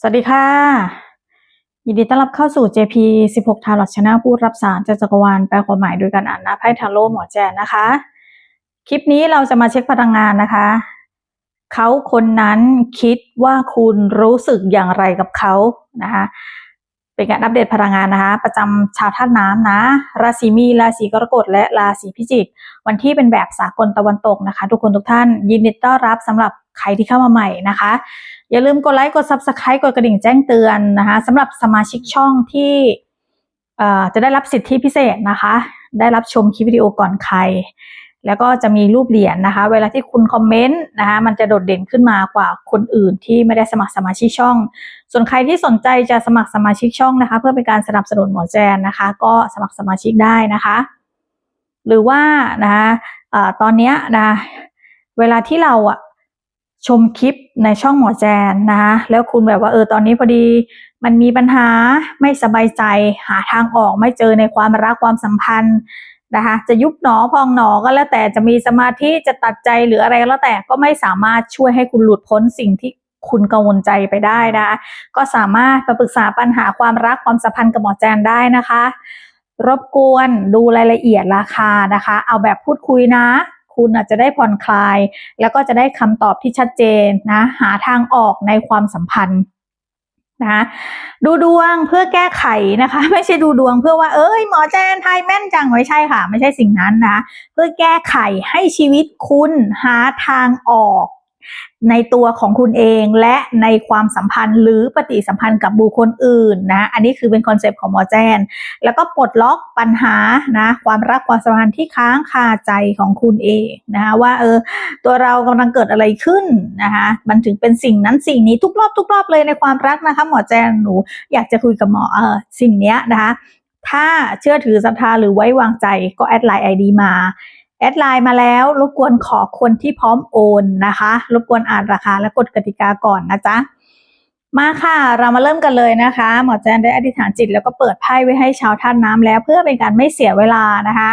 สวัสดีค่ะ ยินดีต้อนรับเข้าสู่ JP 16 Tarot Channel ผู้รับสารจากจักรวาลแปลความหมายโดยการอ่านหน้าไพ่ทาโร่หมอแจนนะคะ คลิปนี้เราจะมาเช็คพลังงานนะคะ เขาคนนั้นคิดว่าคุณรู้สึกอย่างไรกับเขานะคะเป็นการอัปเดตพลังงานนะคะ ประจำชาวธาตุน้ำนะ ราศีมีราศีกรกฎและราศีพิจิก วันที่เป็นแบบสากลตะวันตกนะคะ ทุกคนทุกท่านยินดีต้อนรับสำหรับใครที่เข้ามาใหม่นะคะ อย่าลืมกดไลค์กด Subscribe กดกระดิ่งแจ้งเตือนนะคะสำหรับสมาชิกช่องที่จะได้รับสิทธิพิเศษนะคะ ได้รับชมคลิปวิดีโอก่อนใคร แล้วก็จะมีรูปเหรียญนะคะ เวลาที่คุณคอมเมนต์นะคะมันจะโดดเด่นขึ้นมากว่าคนอื่นที่ไม่ได้สมัครสมาชิกช่อง ส่วนใครที่สนใจจะสมัครสมาชิกช่องนะคะ เพื่อเป็นการสนับสนุนหมอแจนนะคะ ก็สมัครสมาชิกได้นะคะ หรือว่านะคะอ่าตอนนี้นะเวลาที่เราอะ ชมคลิปในช่องหมอแจนนะคะแล้วคุณแบบว่าเออตอนนี้พอดีมันมีปัญหาไม่สบายใจหาทางออกไม่เจอในความรักความสัมพันธ์นะคะจะยุบหนอพองหนอก็แล้วแต่จะมีสมาธิจะตัดใจหรืออะไรก็แล้วแต่ก็ไม่สามารถช่วยให้คุณหลุดพ้นสิ่งที่คุณกังวลใจไปได้นะคะก็สามารถปรึกษาปัญหาความรักความสัมพันธ์กับหมอแจนได้นะคะ รบกวนดูรายละเอียดราคานะคะ เอาแบบพูดคุยนะ คุณอาจจะได้ผ่อนคลาย แล้วก็จะได้คำตอบที่ชัดเจนนะ หาทางออกในความสัมพันธ์นะดูดวงเพื่อแก้ไขนะคะ ไม่ใช่ดูดวงเพื่อว่าเอ้ยหมอแจนไทยแม่นจังไม่ใช่ค่ะ ไม่ใช่สิ่งนั้นนะ เพื่อแก้ไขให้ชีวิตคุณหาทางออก ในตัวของคุณเองและในความสัมพันธ์หรือปฏิสัมพันธ์กับบุคคลอื่นนะ อันนี้คือเป็นคอนเซปต์ของหมอแจน แล้วก็ปลดล็อกปัญหานะความรักความสัมพันธ์ที่ค้างคาใจของคุณเองนะคะว่าเออตัวเรากำลังเกิดอะไรขึ้นนะคะมันถึงเป็นสิ่งนั้นสิ่งนี้ทุกรอบทุกรอบเลยในความรักนะคะหมอแจนหนูอยากจะคุยกับหมอเออสิ่งเนี้ยนะคะถ้าเชื่อถือศรัทธาหรือไว้วางใจก็แอดไลน์ไอดีมา แอดไลน์มาแล้วรบกวนขอคนที่พร้อมโอนนะคะรบกวนอ่านราคาและกฎกติกาก่อนนะจ๊ะมาค่ะ เรามาเริ่มกันเลยนะคะ หมอแจนได้อธิษฐานจิตแล้วก็เปิดไพ่ไว้ให้ชาวท่านน้ำแล้ว เพื่อเป็นการไม่เสียเวลานะคะ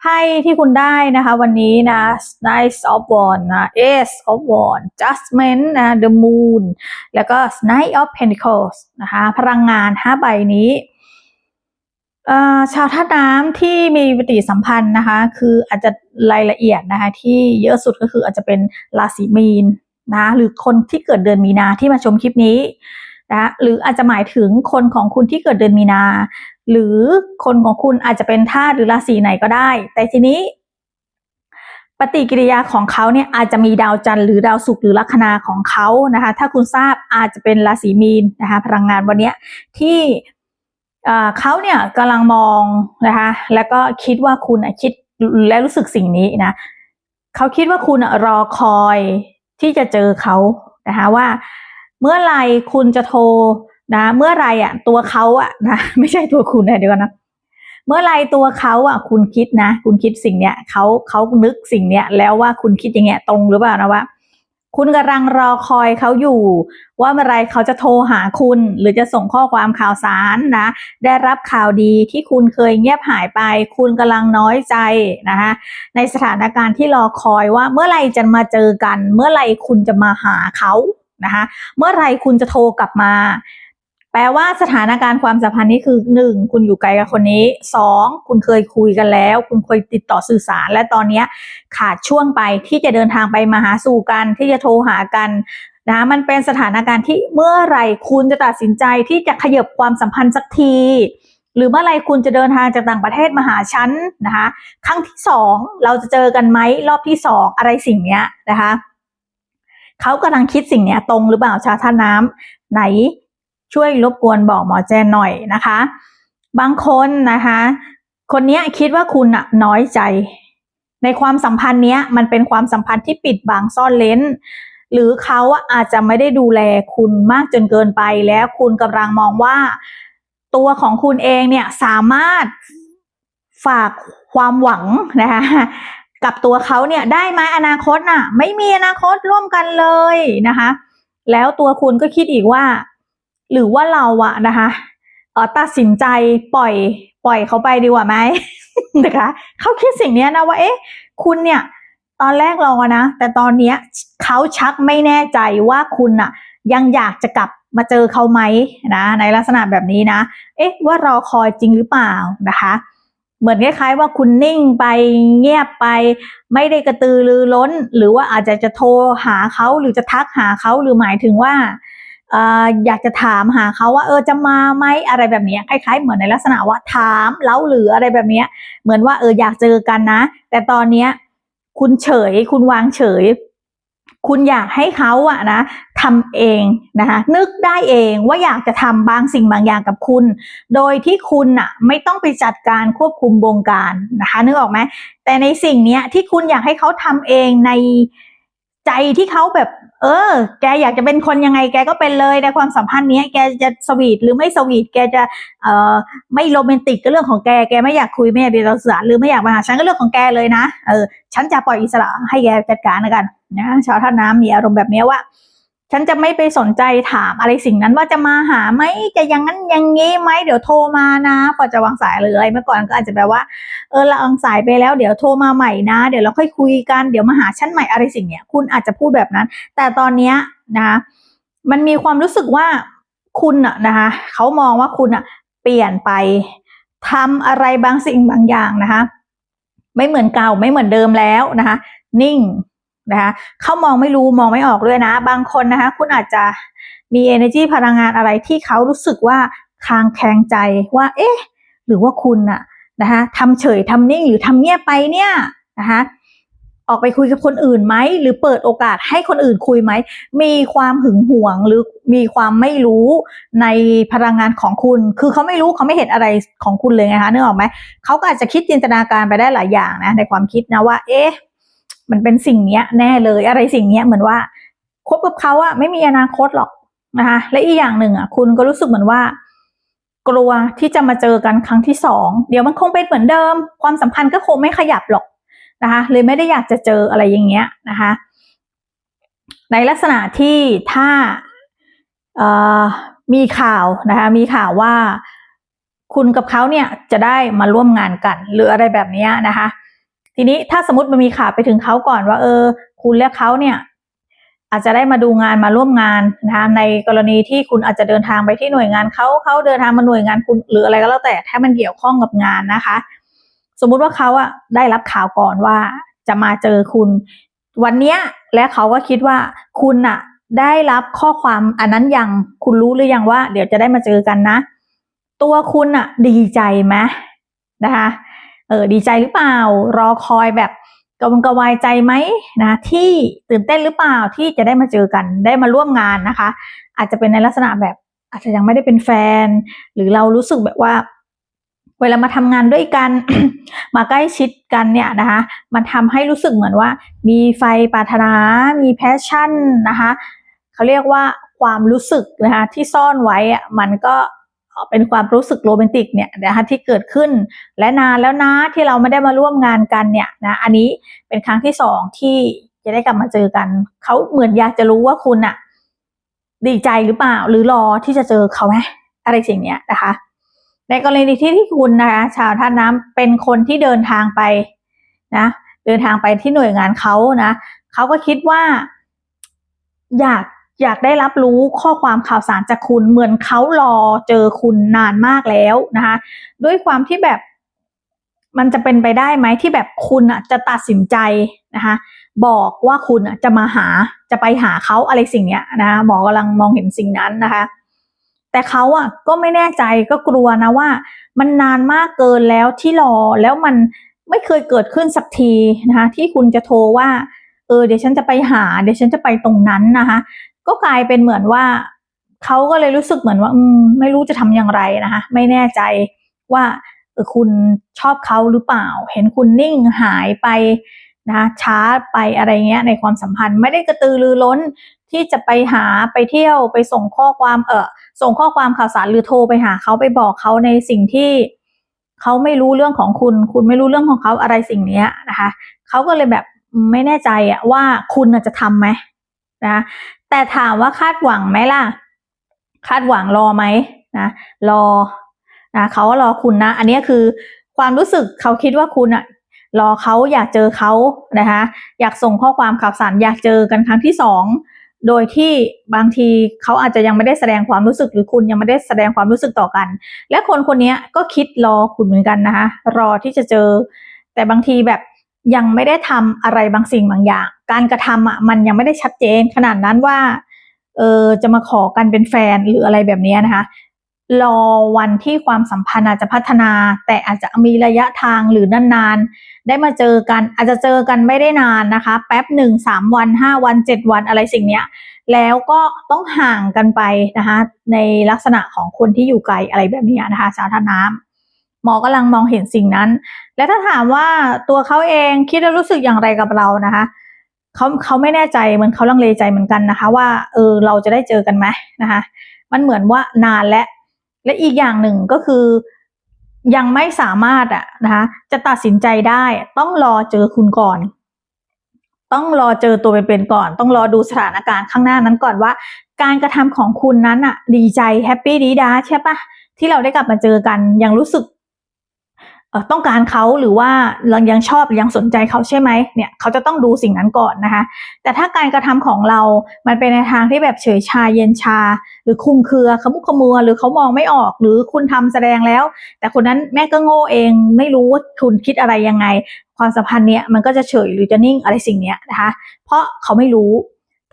ไพ่ที่คุณได้นะคะวันนี้นะ Knight of Wands นะ Ace of Wands Judgment นะ The Moon แล้วก็ Knight of Pentacles นะคะ พลังงาน 5 ใบนี้ ชาวท่าตุน้ำที่มีปฏิสัมพันธ์นะคะ คืออาจจะรายละเอียดนะคะ ที่เยอะสุดก็คืออาจจะเป็นราศีมีนนะหรือคนที่เกิดเดือนมีนาที่มาชมคลิปนี้นะหรืออาจจะหมายถึงคนของคุณที่เกิดเดือนมีนา หรือคนของคุณอาจจะเป็นธาตุหรือราศีไหนก็ได้ แต่ทีนี้ ปฏิกิริยาของเขาเนี่ยอาจจะมีดาวจันทร์หรือดาวศุกร์หรือลัคนาของเขานะคะ ถ้าคุณทราบอาจจะเป็นราศีมีนนะคะพลังงานวันนี้ที่ เขาเนี่ยกำลังมองนะคะ แล้วก็คิดว่าคุณคิดและรู้สึกสิ่งนี้นะเขาคิดว่าคุณรอคอยที่จะเจอเขานะคะว่า เมื่อไรคุณจะโทรนะ เมื่อไรอะ ตัวเขาอะนะไม่ใช่ตัวคุณนะเดี๋ยวนนะเมื่อไรตัวเขาอะ คุณคิดนะ คุณคิดสิ่งเนี้ยเขาเขานึกสิ่งเนี้ยแล้วว่าคุณคิดอย่างเงี้ยตรงหรือเปล่านะว่า คุณกำลังรอคอยเขาอยู่ ว่าเมื่อไรเขาจะโทรหาคุณ หรือจะส่งข้อความข่าวสารนะ ได้รับข่าวดีที่คุณเคยเงียบหายไป คุณกำลังน้อยใจนะคะในสถานการณ์ที่รอคอยว่าเมื่อไรจะมาเจอกัน เมื่อไรคุณจะมาหาเขานะคะเมื่อไรคุณจะโทรกลับมา แปลว่าสถานการณ์ความสัมพันธ์นี้คือหนึ่งคุณอยู่ไกลกับคนนี้สองคุณเคยคุยกันแล้ว คุณเคยติดต่อสื่อสาร และตอนนี้ขาดช่วงไปที่จะเดินทางไปมาหาสู่กัน ที่จะโทรหากันนะมันเป็นสถานการณ์ที่เมื่อไหร่คุณจะตัดสินใจที่จะขยับความสัมพันธ์สักที หรือเมื่อไรคุณจะเดินทางจากต่างประเทศมาหาฉันนะคะครั้งที่สองเราจะเจอกันไหมรอบที่สองอะไรสิ่งเนี้ยนะคะเขากำลังคิดสิ่งเนี้ยตรงหรือเปล่าชาท่าน้ำไหน ช่วยรบกวนบอกหมอแจนหน่อยนะคะ บางคนนะคะ คนนี้คิดว่าคุณอะน้อยใจ ในความสัมพันธ์เนี้ยมันเป็นความสัมพันธ์ที่ปิดบังซ่อนเลนหรือเขาอะอาจจะไม่ได้ดูแลคุณมากจนเกินไปแล้วคุณกำลังมองว่า ตัวของคุณเองเนี่ยสามารถฝากความหวังนะคะกับตัวเขาเนี่ยได้ไหมอนาคตน่ะ ไม่มีอนาคตร่วมกันเลยนะคะ แล้วตัวคุณก็คิดอีกว่า หรือว่าเราอะนะคะเออตัดสินใจปล่อยปล่อยเขาไปดีกว่าไหมนะคะเขาคิดสิ่งนี้นะว่าเอ๊ะคุณเนี่ยตอนแรกรอนะ แต่ตอนเนี้ยเขาชักไม่แน่ใจว่าคุณอะยังอยากจะกลับมาเจอเขาไหมนะในลักษณะแบบนี้นะ เอ๊ะว่ารอคอยจริงหรือเปล่านะคะ เหมือนคล้ายๆว่าคุณนิ่งไปเงียบไป ไม่ได้กระตือรือร้น หรือว่าอาจจะจะโทรหาเขาหรือจะทักหาเขาหรือหมายถึงว่า อยากจะถามหาเขาว่าเออจะมาไหมอะไรแบบนี้คล้ายๆเหมือนในลักษณะว่าถามเล้าหรืออะไรแบบนี้เหมือนว่าเอออยากเจอกันนะ แต่ตอนเนี้ยคุณเฉยคุณวางเฉย คุณอยากให้เขาอะนะทำเองนะคะนึกได้เองว่าอยากจะทำบางสิ่งบางอย่างกับคุณ โดยที่คุณอะไม่ต้องไปจัดการควบคุมบงการนะคะนึกออกไหมแต่ในสิ่งเนี้ยที่คุณอยากให้เขาทำเองในใจที่เขาแบบ เออ แกอยากจะเป็นคนยังไงแกก็เป็นเลยในความสัมพันธ์นี้แกจะสวีทหรือไม่สวีทแกจะเอ่อไม่โรแมนติกก็เรื่องของแกแกไม่อยากคุยไม่อยากเป็นสื่อสาหรือไม่อยากมาหาฉันก็เรื่องของแกเลยนะเออฉันจะปล่อยอิสระให้แกจัดการแล้วกันนะชาวท่าน้ำมีอารมณ์แบบนี้ว่า ฉันจะไม่ไปสนใจถามอะไรสิ่งนั้นว่าจะมาหาไหมจะยังงั้นยังงี้ไหมเดี๋ยวโทรมานะพอนจะวางสายเลยอะไรเมื่อก่อนก็อาจจะแบบว่าเออเราวางสายไปแล้วเดี๋ยวโทรมาใหม่นะ เดี๋ยวเราค่อยคุยกันเดี๋ยวมาหาฉันใหม่อะไรสิ่งเนี้ยคุณอาจจะพูดแบบนั้น แต่ตอนเนี้ยนะคะมันมีความรู้สึกว่าคุณอะนะคะเขามองว่าคุณอะเปลี่ยนไปทำอะไรบางสิ่งบางอย่างนะคะ ไม่เหมือนเก่าไม่เหมือนเดิมแล้วนะคะ นิ่ง นะคะเขามองไม่รู้มองไม่ออกด้วยนะ บางคนนะคะ คุณอาจจะมี energy พลังงานอะไรที่เขารู้สึกว่าคางแคงใจว่า เอ๊ะ หรือว่าคุณอะนะคะทำเฉยทำนิ่งหรือทำเงียบไปเนี่ยนะคะออกไปคุยกับคนอื่นไหมหรือเปิดโอกาสให้คนอื่นคุยไหม มีความหึงหวงหรือมีความไม่รู้ในพลังงานของคุณ คือเขาไม่รู้เขาไม่เห็นอะไรของคุณเลยไงคะนึกออกไหมเขาก็อาจจะคิดจินตนาการไปได้หลายอย่างนะในความคิดนะว่า เอ๊ะ มันเป็นสิ่งเนี้ยแน่เลย อะไรสิ่งเนี้ยเหมือนว่าคบกับเขาอะไม่มีอนาคตหรอกนะคะ และอีกอย่างหนึ่งอะคุณก็รู้สึกเหมือนว่า กลัวที่จะมาเจอกันครั้งที่สองเดี๋ยวมันคงเป็นเหมือนเดิม ความสัมพันธ์ก็คงไม่ขยับหรอกนะคะเลยไม่ได้อยากจะเจออะไรอย่างเงี้ยนะคะ ในลักษณะที่ถ้ามีข่าวนะคะมีข่าวว่าคุณกับเขาเนี่ยจะได้มาร่วมงานกัน หรืออะไรแบบนี้นะคะ ทีนี้ถ้าสมมติมันมีข่าวไปถึงเขาก่อนว่า เออ คุณและเขาเนี่ย อาจจะได้มาดูงานมาร่วมงานนะคะในกรณีที่คุณอาจจะเดินทางไปที่หน่วยงานเขาเขาเดินทางมาหน่วยงานคุณหรืออะไรก็แล้วแต่ถ้ามันเกี่ยวข้องกับงานนะคะ สมมุติว่าเขาอะได้รับข่าวก่อนว่าจะมาเจอคุณ วันเนี้ยและเขาก็คิดว่าคุณอะได้รับข้อความอันนั้นยังคุณรู้หรือยังว่า เดี๋ยวจะได้มาเจอกันนะ ตัวคุณอะดีใจไหมนะคะ เออดีใจหรือเปล่า รอคอยแบบกระวนกระวายใจไหมนะที่ตื่นเต้นหรือเปล่าที่จะได้มาเจอกันได้มาร่วมงานนะคะ อาจจะเป็นในลักษณะแบบอาจจะยังไม่ได้เป็นแฟน หรือเรารู้สึกแบบว่า เวลามาทำงานด้วยกัน มาใกล้ชิดกันเนี่ยนะคะ มันทำให้รู้สึกเหมือนว่า มีไฟปรารถนา มีแพชชั่นนะคะเขาเรียกว่าความรู้สึกนะคะที่ซ่อนไว้อะมันก็ เป็นความรู้สึกโรแมนติกเนี่ยนะคะที่เกิดขึ้นและนานแล้วนะที่เราไม่ได้มาร่วมงานกันเนี่ยนะอันนี้เป็นครั้งที่สองที่จะได้กลับมาเจอกัน เขาเหมือนอยากจะรู้ว่าคุณอะดีใจหรือเปล่า หรือรอที่จะเจอเขาไหมอะไรสิ่งเนี้ยนะคะ ในกรณีที่ที่คุณนะคะชาวท่าน้ำเป็นคนที่เดินทางไปนะเดินทางไปที่หน่วยงานเขานะเขาก็คิดว่า อยาก อยากได้รับรู้ข้อความข่าวสารจากคุณเหมือนเขารอเจอคุณนานมากแล้วนะคะด้วยความที่แบบมันจะเป็นไปได้ไหมที่แบบคุณอะจะตัดสินใจนะคะบอกว่าคุณอะจะมาหาจะไปหาเขาอะไรสิ่งเนี้ยนะคะหมอกำลังมองเห็นสิ่งนั้นนะคะแต่เขาอะก็ไม่แน่ใจก็กลัวนะว่า มันนานมากเกินแล้วที่รอแล้วมันไม่เคยเกิดขึ้นสักทีนะคะที่คุณจะโทรว่าเออเดี๋ยวฉันจะไปหา เดี๋ยวฉันจะไปตรงนั้นนะคะ ก็กลายเป็นเหมือนว่าเขาก็เลยรู้สึกเหมือนว่าอืมไม่รู้จะทำอย่างไรนะคะไม่แน่ใจว่าเออคุณชอบเขาหรือเปล่า เห็นคุณนิ่งหายไปนะคะช้าไปอะไรเงี้ยในความสัมพันธ์ไม่ได้กระตือรือร้นที่จะไปหาไปเที่ยวไปส่งข้อความเออส่งข้อความข่าวสารหรือโทรไปหาเขาไปบอกเขาในสิ่งที่เขาไม่รู้เรื่องของคุณ คุณไม่รู้เรื่องของเขาอะไรสิ่งเนี้ยนะคะเขาก็เลยแบบไม่แน่ใจอะว่าคุณจะทำไหมนะ แต่ถามว่าคาดหวังไหมล่ะ คาดหวังรอไหมนะรอนะเขาก็รอคุณนะ อันนี้คือความรู้สึกเขาคิดว่าคุณอะรอเขาอยากเจอเขานะคะอยากส่งข้อความข่าวสารอยากเจอกันครั้งที่สองโดยที่บางทีเขาอาจจะยังไม่ได้แสดงความรู้สึกหรือคุณยังไม่ได้แสดงความรู้สึกต่อกัน และคนคนนี้ก็คิดรอคุณเหมือนกันนะคะรอที่จะเจอ แต่บางทีแบบ ยังไม่ได้ทำอะไรบางสิ่งบางอย่าง การกระทำอะมันยังไม่ได้ชัดเจนขนาดนั้นว่าเออจะมาขอกันเป็นแฟนหรืออะไรแบบนี้นะคะรอวันที่ความสัมพันธ์อาจจะพัฒนา แต่อาจจะมีระยะทางหรือนานๆ ได้มาเจอกันอาจจะเจอกันไม่ได้นานนะคะ แป๊บหนึ่งสามวันห้าวันเจ็ดวันอะไรสิ่งเนี้ย แล้วก็ต้องห่างกันไปนะคะในลักษณะของคนที่อยู่ไกลอะไรแบบนี้นะคะชาวท่าน้ำ หมอกำลังมองเห็นสิ่งนั้น และถ้าถามว่าตัวเขาเองคิดและรู้สึกอย่างไรกับเรานะคะเขาเขาไม่แน่ใจเหมือนเขาลังเลใจเหมือนกันนะคะ ว่าเออเราจะได้เจอกันไหมนะคะ มันเหมือนว่านานและ และอีกอย่างหนึ่งก็คือ ยังไม่สามารถอะนะคะจะตัดสินใจได้ต้องรอเจอคุณก่อน ต้องรอเจอตัวเป็นๆก่อน ต้องรอดูสถานการณ์ข้างหน้านั้นก่อนว่า การกระทำของคุณนั้นอะดีใจแฮปปี้ดีดาใช่ปะที่เราได้กลับมาเจอกันยังรู้สึก ต้องการเขาหรือว่าเรายังชอบยังสนใจเขาใช่ไหมเนี่ยเขาจะต้องดูสิ่งนั้นก่อนนะคะ แต่ถ้าการกระทำของเรา มันเป็นในทางที่แบบเฉยชาเย็นชา หรือคลุมเครือขมุกขมัวหรือเขามองไม่ออกหรือคุณทำแสดงแล้ว แต่คนนั้นแม่ก็โง่เองไม่รู้ว่าคุณคิดอะไรยังไง ความสัมพันธ์เนี้ยมันก็จะเฉยหรือจะนิ่งอะไรสิ่งเนี้ยนะคะ เพราะเขาไม่รู้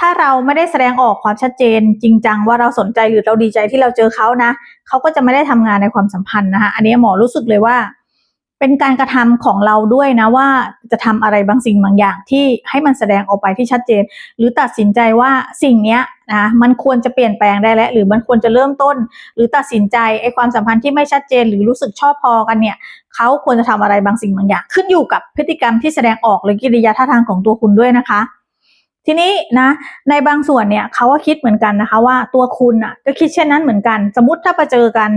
ถ้าเราไม่ได้แสดงออกความชัดเจน จริงจังว่าเราสนใจหรือเราดีใจที่เราเจอเขานะเขาก็จะไม่ได้ทำงานในความสัมพันธ์นะคะอันนี้หมอรู้สึกเลยว่า เป็นการกระทำของเราด้วยนะว่าจะทำอะไรบางสิ่งบางอย่างที่ให้มันแสดงออกไปที่ชัดเจน หรือตัดสินใจว่าสิ่งเนี้ยนะมันควรจะเปลี่ยนแปลงได้แล้ว หรือมันควรจะเริ่มต้น หรือตัดสินใจไอ้ความสัมพันธ์ที่ไม่ชัดเจน หรือรู้สึกชอบพอกันเนี่ยเขาควรจะทำอะไรบางสิ่งบางอย่าง ขึ้นอยู่กับพฤติกรรมที่แสดงออกหรือกิริยาท่าทางของตัวคุณด้วยนะคะ ทีนี้นะในบางส่วนเนี่ยเขาก็คิดเหมือนกันนะคะว่าตัวคุณอะก็คิดเช่นนั้นเหมือนกัน สมมติถ้าไปเจอกัน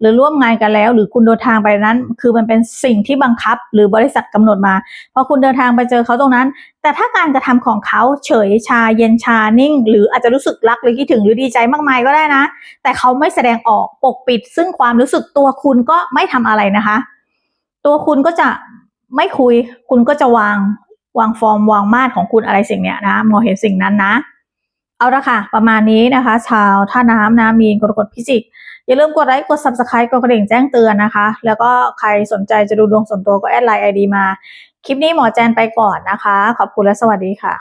หรือร่วมงานกันแล้ว หรือคุณเดินทางไปนั้น คือมันเป็นสิ่งที่บังคับ หรือบริษัทกำหนดมาพอคุณเดินทางไปเจอเขาตรงนั้น แต่ถ้าการกระทำของเขาเฉยชาเย็นชานิ่ง หรืออาจจะรู้สึกรักหรือคิดถึงหรือดีใจมากมายก็ได้นะ แต่เขาไม่แสดงออกปกปิด ซึ่งความรู้สึกตัวคุณก็ไม่ทำอะไรนะคะ ตัวคุณก็จะไม่คุย คุณก็จะวาง วางฟอร์มวางมาดของคุณอะไรสิ่งเนี้ยนะมองเห็นสิ่งนั้นนะ เอาละค่ะ ประมาณนี้นะคะ ชาวท่าน้ำนะมีกรกฎพิจิก อย่าลืมกดไลค์กด subscribe กดกระดิ่งแจ้งเตือนนะคะ แล้วก็ใครสนใจจะดูดวงส่วนตัวก็แอดไลน์ไอดีมา คลิปนี้หมอแจนไปก่อนนะคะ ขอบคุณและสวัสดีค่ะ